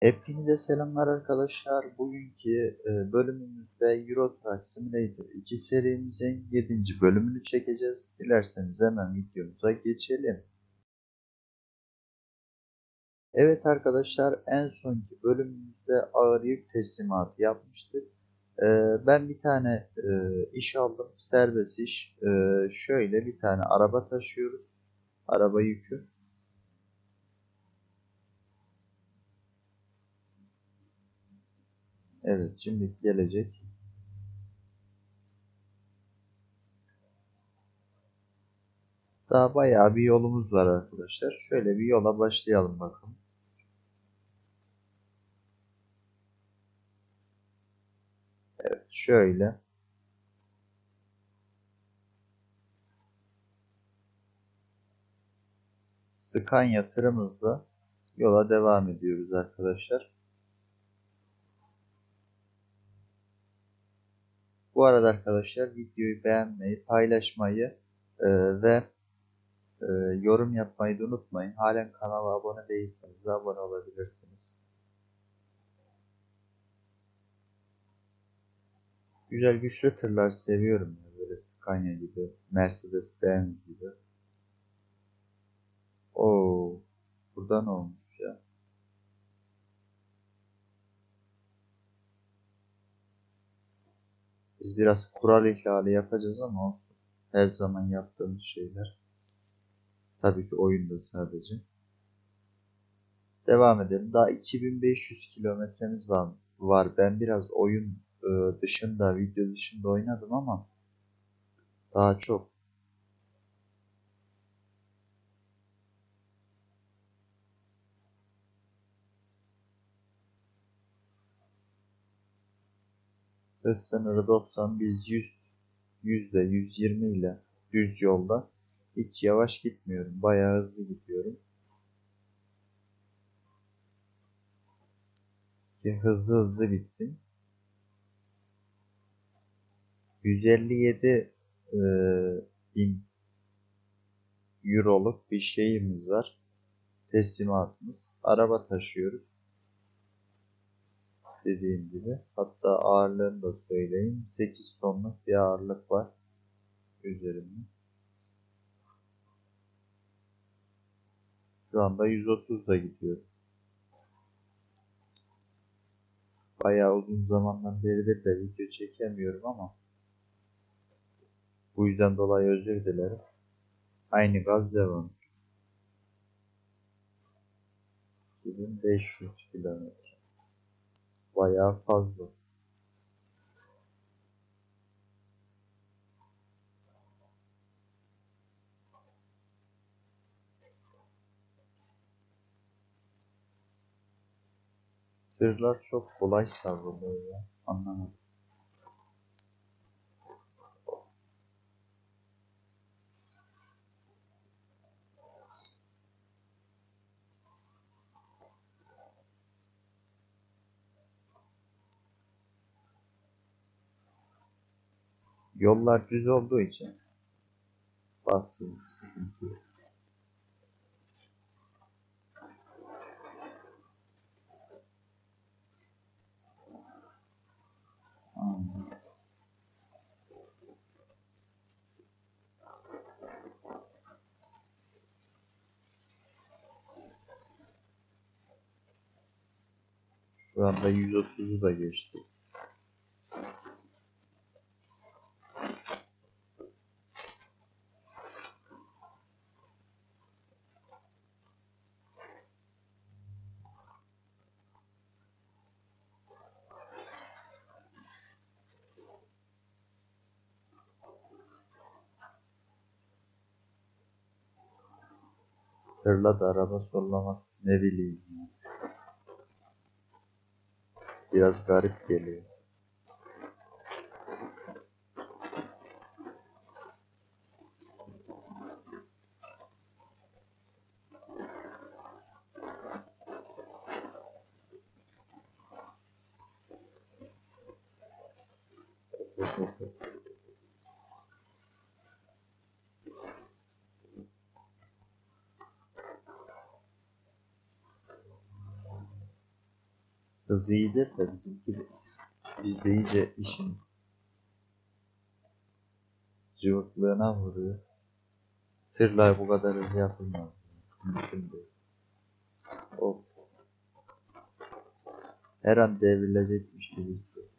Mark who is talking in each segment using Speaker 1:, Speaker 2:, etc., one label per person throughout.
Speaker 1: Hepinize selamlar arkadaşlar. Bugünkü e, bölümümüzde Euro Truck Simulator 2 serimizin 7. bölümünü çekeceğiz. Dilerseniz hemen videomuza geçelim. Evet arkadaşlar en sonki bölümümüzde ağır yük teslimatı yapmıştık. E, ben bir tane e, iş aldım. Serbest iş. Şöyle bir tane araba taşıyoruz. Araba yükü. Evet şimdi gelecek. Daha bayağı bir yolumuz var arkadaşlar. Şöyle bir yola başlayalım bakalım. Evet şöyle. Scania tırımızla yola devam ediyoruz arkadaşlar. Bu arada arkadaşlar videoyu beğenmeyi, paylaşmayı e, ve e, yorum yapmayı da unutmayın. Halen kanala abone değilseniz de abone olabilirsiniz. Güzel güçlü tırlar seviyorum. Ya. Böyle Scania gibi, Mercedes Benz gibi. Oo, burada ne olmuş ya? Biz biraz kural ihlali yapacağız ama. Her zaman yaptığımız şeyler. Tabii ki oyunda sadece. Devam edelim. Daha 2500 kilometremiz var. var. Ben biraz oyun e, dışında, video dışında oynadım ama daha çok. Hız sınırı 90, biz 100, yüzde 120 ile düz yolda hiç yavaş gitmiyorum. Bayağı hızlı gidiyorum. Ki hızlı hızlı bitsin. 157 e, bin euroluk bir şeyimiz var. Teslimatımız. Araba taşıyoruz. Dediğim gibi. Hatta ağırlığını da söyleyeyim. 8 tonluk bir ağırlık var. Üzerimde. Şu anda 130 da gidiyor. Bayağı uzun zamandan beridir de video çekemiyorum ama bu yüzden dolayı özür dilerim. Aynı gaz devam. 2500 kilometre. Bayağı fazla. Tırlar çok kolay savruluyor ya. Anlamadım. Yollar düz olduğu için basın sıkıntı yok. Şu anda 130'u da geçti. Tırla da araba sollamak ne bileyim. Biraz garip geliyor. Hızı de bizimki de, bizde iyice işin cıvıklığına vuruyor. Sırlar bu kadar hızlı yapılmaz. Mümkün değil. Hop. Her an devrilecekmiş gibi hissediyorum.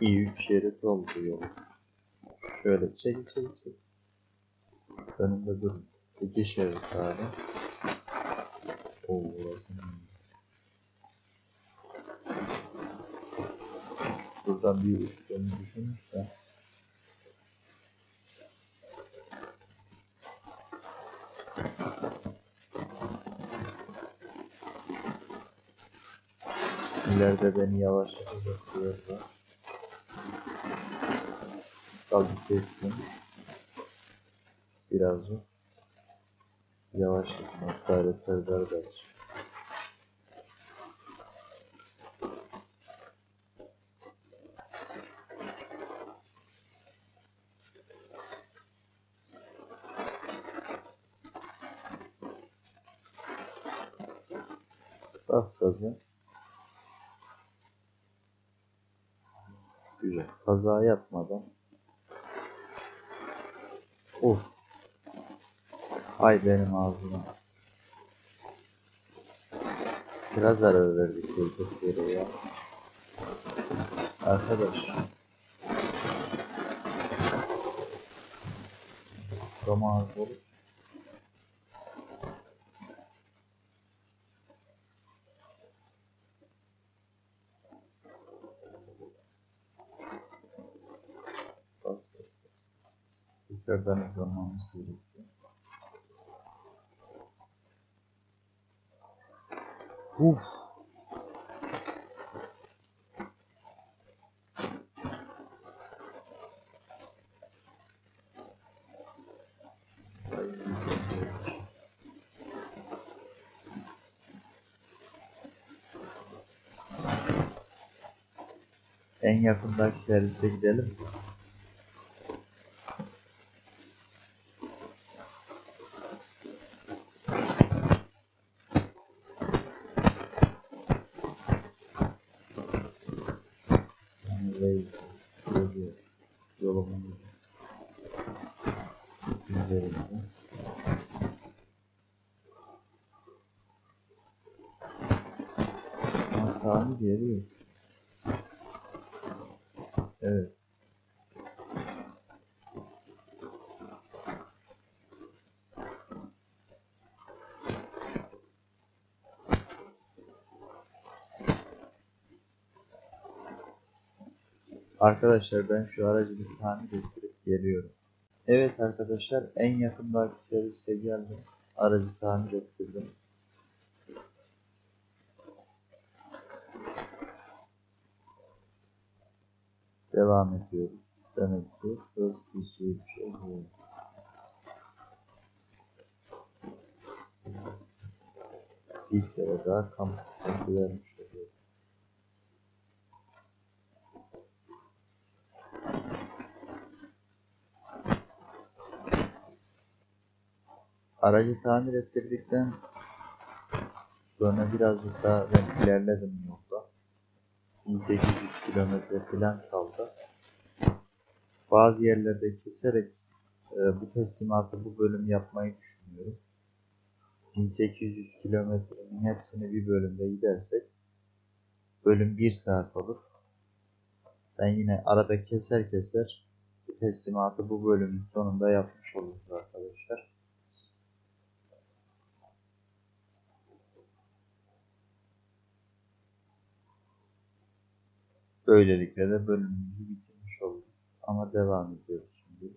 Speaker 1: İyi üç şerit oldu yol. Şöyle çek çek çek. Önümde dur. İki şerit abi. Oo burası? Şuradan bir uçtuğunu düşünürse. İleride beni yavaşlatacak bir yer Kaldı kestim. Birazcık. Hatta retarder da aç. Bas gazı. Güzel. Kaza yapmadan. Of. Ay benim ağzıma. Biraz zarar verdik durduk yere ya. Arkadaş. Şoma az olur. Bas bas bas. Tekrardan hızlanmamız gerekiyor. Uf. En yakındaki servise gidelim. Yani reis, böyle yolumun üzerinde. Ama tamir yeri yok. Evet. Arkadaşlar ben şu aracı bir tamir ettirip geliyorum. Evet arkadaşlar en yakındaki servise geldim. Aracı tamir ettirdim. Devam ediyoruz. Demek ki hız bir şey değil. Bir kere daha kamu vermiş oluyor. Aracı tamir ettirdikten sonra birazcık daha ben ilerledim yolda. 1800 kilometre falan kaldı. Bazı yerlerde keserek e, bu teslimatı bu bölüm yapmayı düşünüyorum. 1800 kilometrenin hepsini bir bölümde gidersek bölüm 1 saat olur. Ben yine arada keser keser teslimatı bu bölümün sonunda yapmış oluruz arkadaşlar. Böylelikle de bölümümüzü bitirmiş olduk. Ama devam ediyoruz şimdi.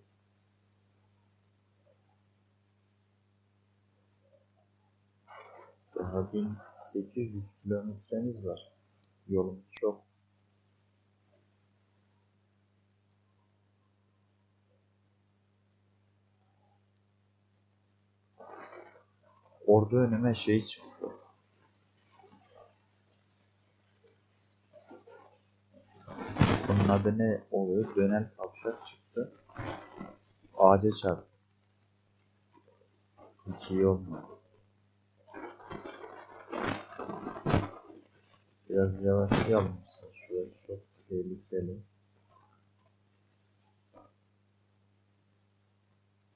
Speaker 1: Daha 1800 kilometremiz var. Yolumuz çok. Orada önüme şey çıktı. Bunun adı ne oluyor? Dönel kavşak çıktı. Ağaca çarptı. Hiç iyi olmadı. Biraz yavaşlayalım. Şurası çok tehlikeli.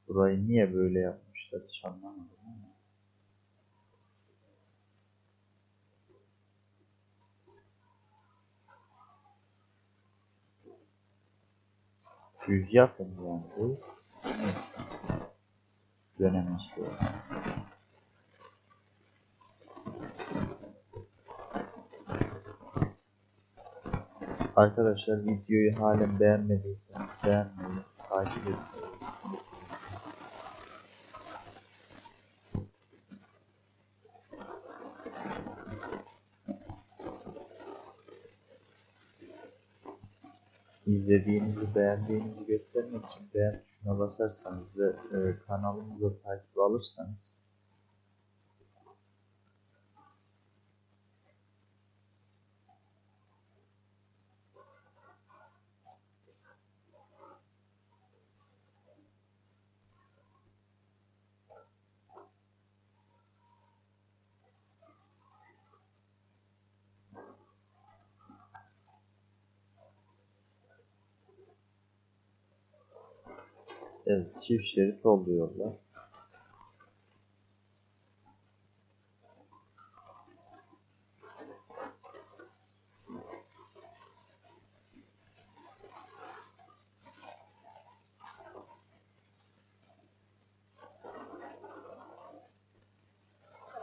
Speaker 1: Burayı niye böyle yapmışlar hiç anlamadım ama. Düz yapın yani bu. Arkadaşlar videoyu halen beğenmediyseniz beğenmeyi, takip etmeyi İzlediğinizi, beğendiğinizi göstermek için beğen tuşuna basarsanız ve e, kanalımızı takip alırsanız evet, çift şerit oluyorlar.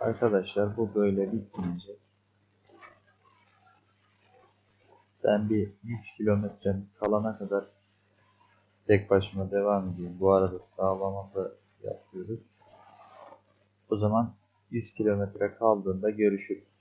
Speaker 1: Arkadaşlar bu böyle bitmeyecek. Ben bir 100 kilometremiz kalana kadar tek başıma devam edeyim. Bu arada sağlama da yapıyoruz. O zaman 100 kilometre kaldığında görüşürüz.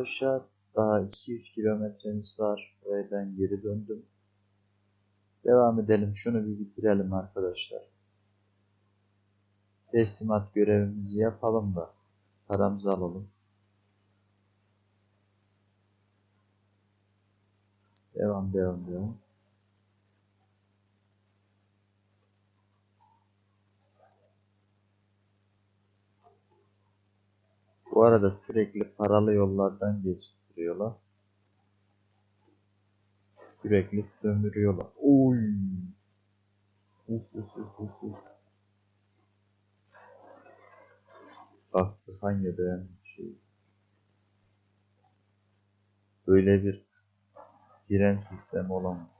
Speaker 1: Arkadaşlar daha 200 kilometremiz var ve ben geri döndüm. Devam edelim. Şunu bir bitirelim arkadaşlar. Teslimat görevimizi yapalım da paramızı alalım. Devam devam devam. Bu arada sürekli paralı yollardan geçiriyorlar. Sürekli sömürüyorlar. Oy. Uf uf uf uf. Bak hangi beğen şey. Böyle bir fren sistemi olamaz.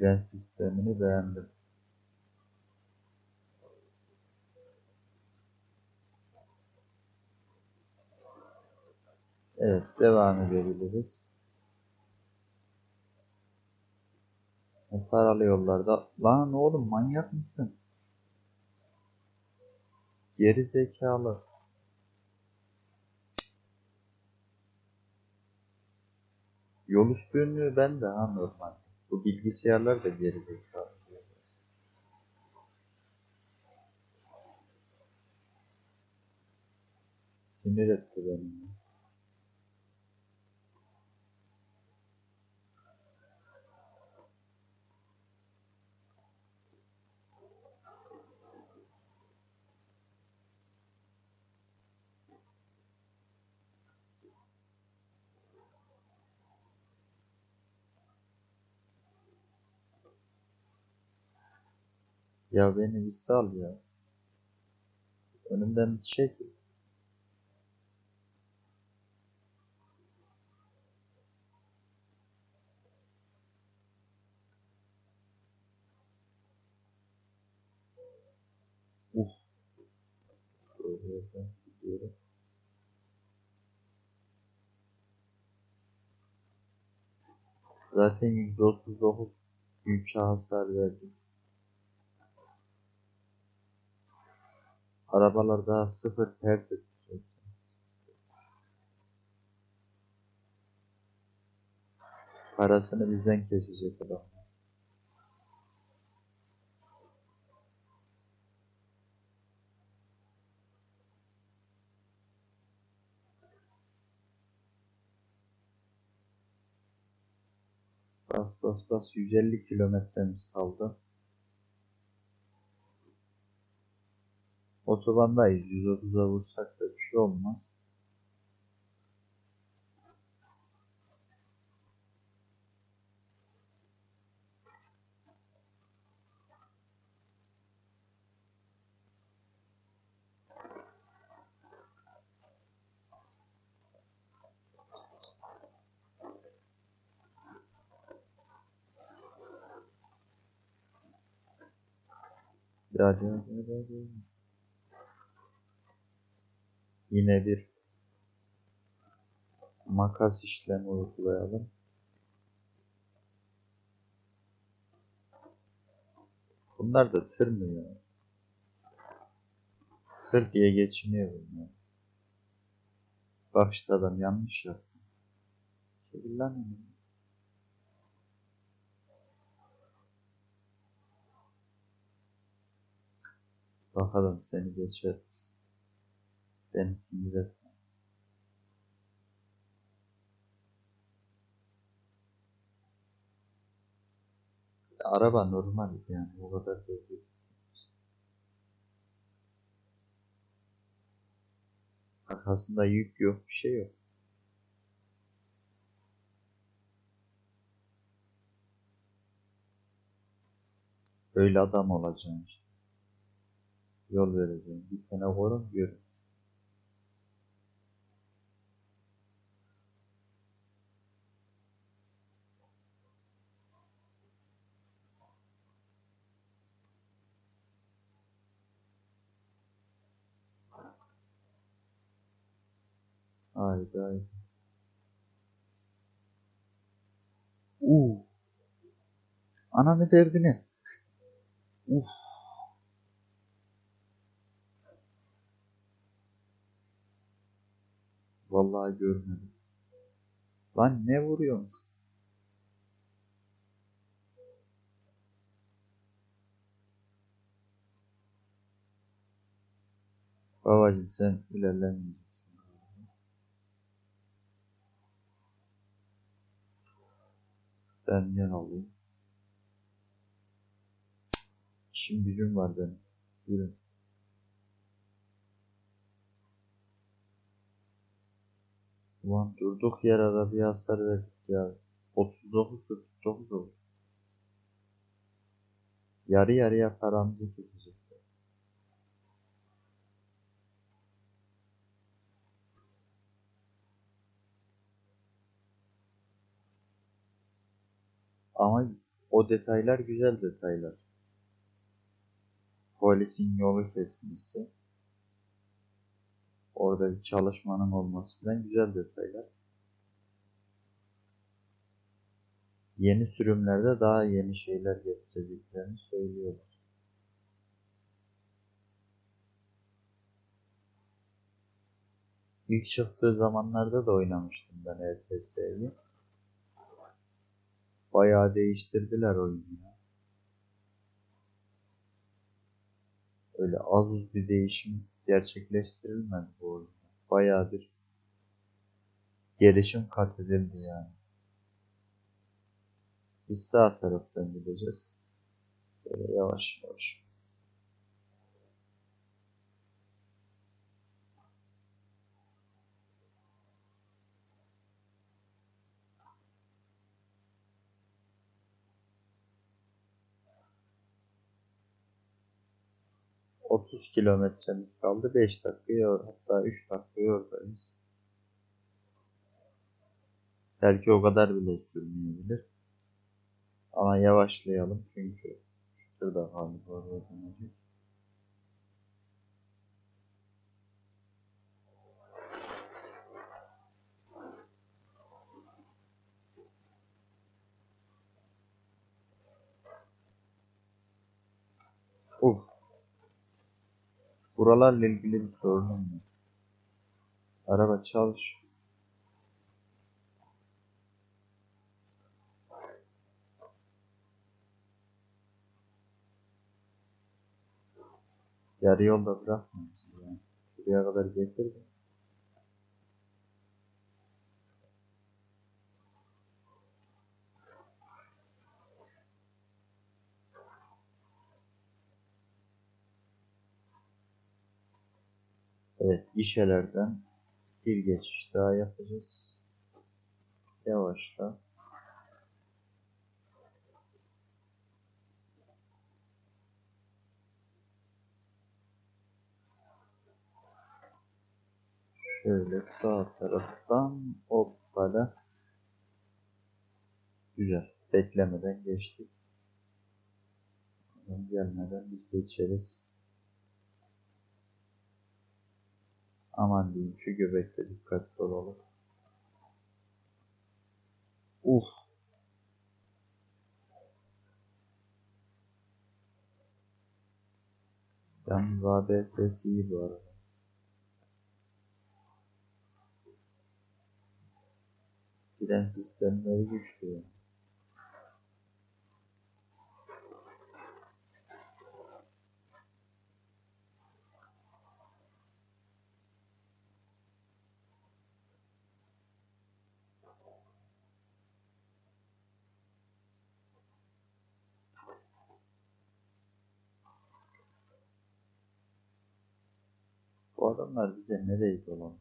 Speaker 1: Fren sistemini beğendim. Evet, devam edebiliriz. Paralı yollarda. Lan oğlum manyak mısın? Geri zekalı. Yol üstünlüğü ben de ha normal. Bu bilgisayarlar da geri zekalı. Sinir etti beni. Ya. Beni bir sal ya. Önümden bir çekil. Uf. Böyle yerden gidiyorum. Zaten 139 yükü hasar verdim. Arabalar daha sıfır edecek. Parasını bizden kesecek adam. Bas bas bas 150 kilometremiz kaldı. Otobandayız 130'a vursak da bir şey olmaz. Hadi hadi hadi hadi. Yine bir makas işlemi uygulayalım. Bunlar da tır mı ya? Tır diye geçiniyor bunlar. Bak işte adam yanlış yaptı. Çekil lan. Bakalım seni geçeriz. Etme. Araba normal yani o kadar da değil. Arkasında yük yok bir şey yok. Öyle adam olacaksın işte. Yol vereceğim. Bir tane korun görün. Haydi haydi. Uuu. Ananı derdini. Uf. Vallahi görmedim. Lan ne vuruyorsun? Babacım sen ilerlemeyeceksin. Ben yan alayım. İşim gücüm var benim. Yürü. Ulan durduk yer arabaya hasar verdik ya. 39 49 oldu. Yarı yarıya paramızı kesecek. Ama o detaylar güzel detaylar. Polisin yolu kesmesi. Orada bir çalışmanın olması falan güzel detaylar. Yeni sürümlerde daha yeni şeyler getireceklerini söylüyorlar. İlk çıktığı zamanlarda da oynamıştım ben ETS'yi. Bayağı değiştirdiler oyunu. Öyle az bir değişim gerçekleştirilmedi bu oyunda. Bayağı bir gelişim kat edildi yani. Biz sağ taraftan gideceğiz. Böyle yavaş yavaş. 30 kilometremiz kaldı. 5 dakika yor hatta 3 dakika yoradayız. Belki o kadar bile sürmeyebilir. Ama yavaşlayalım çünkü şurada galiba öğrenecek. Uf. Buralarla ilgili bir sorunum var. Araba çalış. Yarı yolda bırakmayın yani. Şuraya kadar getirdim. Evet, işelerden bir geçiş daha yapacağız. Yavaşla. Şöyle sağ taraftan hoppala. Güzel. Beklemeden geçtik. Gelmeden biz geçeriz. Aman diyeyim şu göbekte dikkatli olalım. Uf. Yalnız ABS iyi bu arada. Fren sistemleri güçlü yani. Bu adamlar bize nereyi dolandırıyor?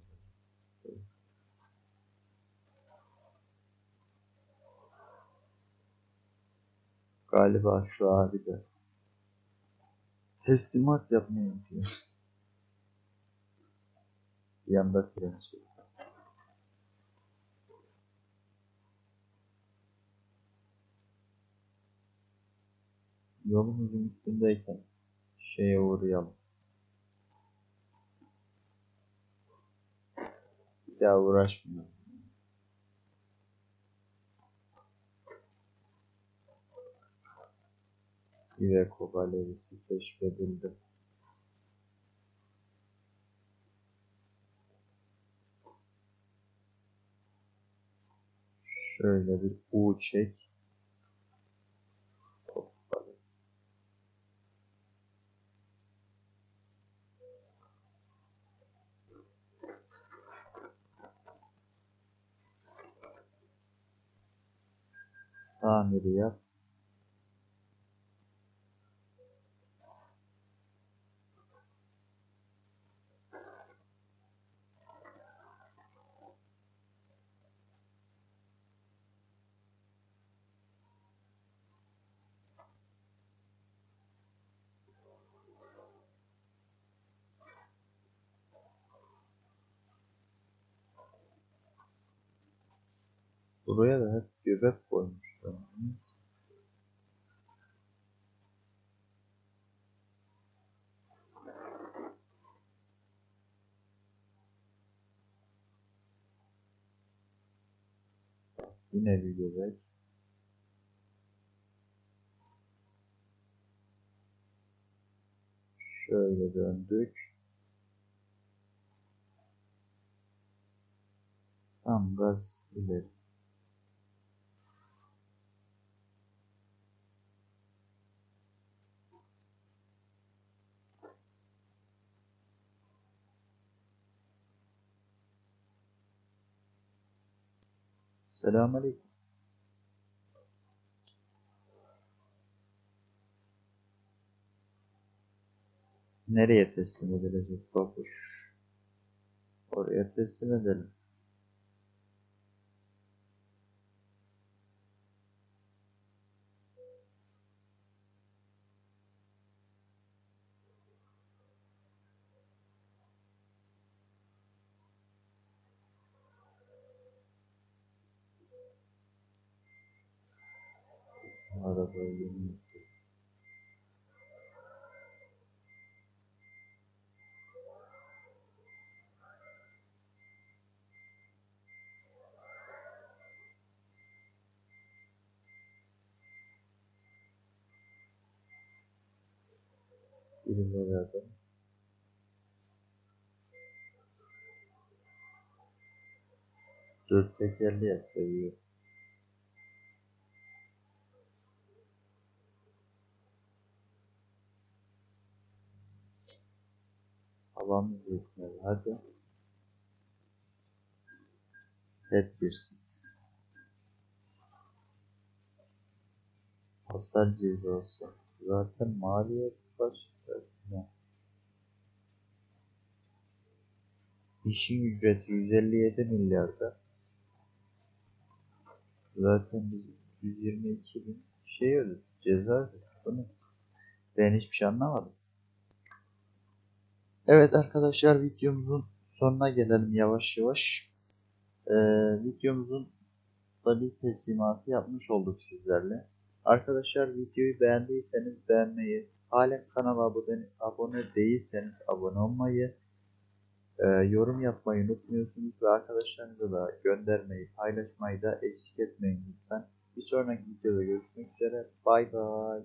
Speaker 1: Galiba şu abi de teslimat yapmayı diyor. Bir yanda fren çekiyor. Yolumuzun üstündeyken şeye uğrayalım. Bir daha uğraşmayalım. Iveco galerisi keşfedildi. Şöyle bir U çek. Tamiri yap. Buraya da hep göbek koymuşlar. Yine bir göbek. Şöyle döndük. Tam gaz ileri. Selamünaleyküm. Nereye teslim edilecek babuş? Oraya teslim edelim. Yükledim. Birine verdim. Dört tekerli seviyor. Havamız yetmedi. Hadi. Tedbirsiz. Hasar cezası. Zaten maliyet başka. İşin ücreti 157 milyarda. Zaten biz 122 bin şey ödedik. Ceza ödedik. Ben hiçbir şey anlamadım. Evet arkadaşlar videomuzun sonuna gelelim yavaş yavaş. Ee, videomuzun body teslimatı yapmış olduk sizlerle. Arkadaşlar videoyu beğendiyseniz beğenmeyi, halen kanala abone değilseniz abone olmayı, e, yorum yapmayı unutmuyorsunuz ve arkadaşlarınıza da göndermeyi, paylaşmayı da eksik etmeyin lütfen. Bir sonraki videoda görüşmek üzere. Bay bay.